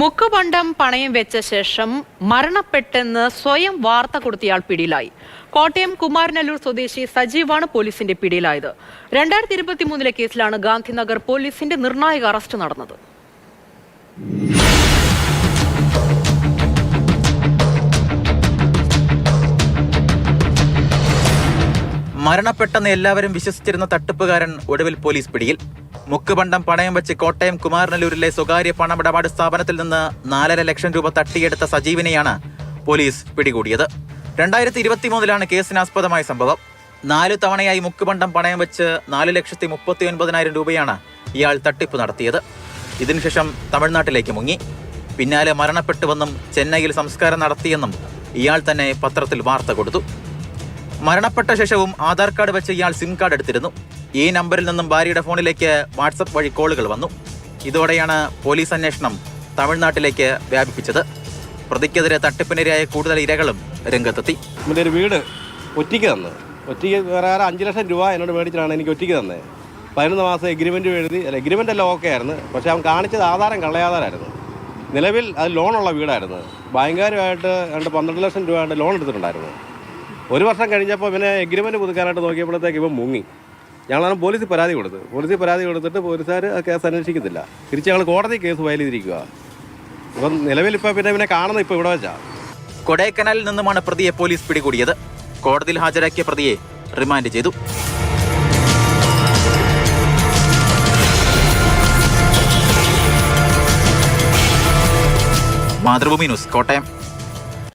മുക്കുപണ്ടം പണയം വെച്ച ശേഷം മരണപ്പെട്ടെന്ന് സ്വയം വാർത്ത കൊടുത്തയാൾ പിടിയിലായി. കോട്ടയം കുമാരനല്ലൂർ സ്വദേശി സജീവാണ് പോലീസിന്റെ പിടിയിലായത്. രണ്ടായിരത്തി ഇരുപത്തി മൂന്നിലെ കേസിലാണ് ഗാന്ധിനഗർ പോലീസിന്റെ നിർണായക അറസ്റ്റ് നടന്നത്. മരണപ്പെട്ടെന്ന് എല്ലാവരും വിശ്വസിച്ചിരുന്ന തട്ടിപ്പുകാരൻ ഒടുവിൽ പോലീസ് പിടിയിൽ. മുക്കുപണ്ടം പണയം വെച്ച് കോട്ടയം കുമാരനല്ലൂരിലെ സ്വകാര്യ പണമിടപാട് സ്ഥാപനത്തിൽ നിന്ന് നാലര ലക്ഷം രൂപ തട്ടിയെടുത്ത സജീവിനെയാണ് പോലീസ് പിടികൂടിയത്. രണ്ടായിരത്തി ഇരുപത്തിമൂന്നിലാണ് കേസിനാസ്പദമായ സംഭവം. നാലു തവണയായി മുക്കുപണ്ടം പണയം വെച്ച് നാല് ലക്ഷത്തി മുപ്പത്തി ഒൻപതിനായിരം രൂപയാണ് ഇയാൾ തട്ടിപ്പ് നടത്തിയത്. ഇതിനുശേഷം തമിഴ്നാട്ടിലേക്ക് മുങ്ങി. പിന്നാലെ മരണപ്പെട്ടുവെന്നും ചെന്നൈയിൽ സംസ്കാരം നടത്തിയെന്നും ഇയാൾ തന്നെ പത്രത്തിൽ വാർത്ത കൊടുത്തു. മരണപ്പെട്ട ശേഷവും ആധാർ കാർഡ് വെച്ച് ഇയാൾ സിം കാർഡ് എടുത്തിരുന്നു. ഈ നമ്പറിൽ നിന്നും ഭാര്യയുടെ ഫോണിലേക്ക് വാട്സപ്പ് വഴി കോളുകൾ വന്നു. ഇതോടെയാണ് പോലീസ് അന്വേഷണം തമിഴ്നാട്ടിലേക്ക് വ്യാപിപ്പിച്ചത്. പ്രതിക്കെതിരെ തട്ടിപ്പിനിരയായ കൂടുതൽ ഇരകളും രംഗത്തെത്തി. ഒരു വീട് ഒറ്റയ്ക്ക് തന്നു. ഒറ്റയ്ക്ക് വേറെ അഞ്ച് ലക്ഷം രൂപ എന്നോട് മേടിച്ചിട്ടാണ് എനിക്ക് ഒറ്റയ്ക്ക് തന്നത് പതിനൊന്ന് മാസം എഗ്രിമെന്റ് എഴുതി അല്ല എഗ്രിമെന്റ് എല്ലാം ഓക്കെ ആയിരുന്നു. പക്ഷേ അവൻ കാണിച്ചത് ആധാരം കള്ളയാധാരമായിരുന്നു നിലവിൽ അത് ലോണുള്ള വീടായിരുന്നു. ബാങ്കുകാരുമായിട്ട് രണ്ട് പന്ത്രണ്ട് ലക്ഷം രൂപ ലോൺ എടുത്തിട്ടുണ്ടായിരുന്നു. ഒരു വർഷം കഴിഞ്ഞപ്പോൾ പിന്നെ എഗ്രിമെന്റ് പുതുക്കാനായിട്ട് നോക്കിയപ്പോഴത്തേക്ക് ഇവൻ മുങ്ങി. ഞങ്ങളാണ് പോലീസിൽ പരാതി കൊടുത്തത്. പോലീസിൽ പരാതി കൊടുത്തിട്ട് പോലീസുകാർ ആ കേസ് അന്വേഷിക്കത്തില്ല. തിരിച്ച് ഞങ്ങൾ കോടതി കേസ് ഫയൽ ചെയ്തിരിക്കുക. ഇപ്പം നിലവിൽ ഇപ്പോൾ പിന്നെ പിന്നെ കാണുന്നത് ഇപ്പോൾ ഇവിടെ വെച്ചാണ് കൊടൈക്കനാലിൽ നിന്നുമാണ് പ്രതിയെ പോലീസ് പിടികൂടിയത്. കോടതിയിൽ ഹാജരാക്കിയ പ്രതിയെ റിമാൻഡ് ചെയ്തു. മാതൃഭൂമി ന്യൂസ് കോട്ടയം.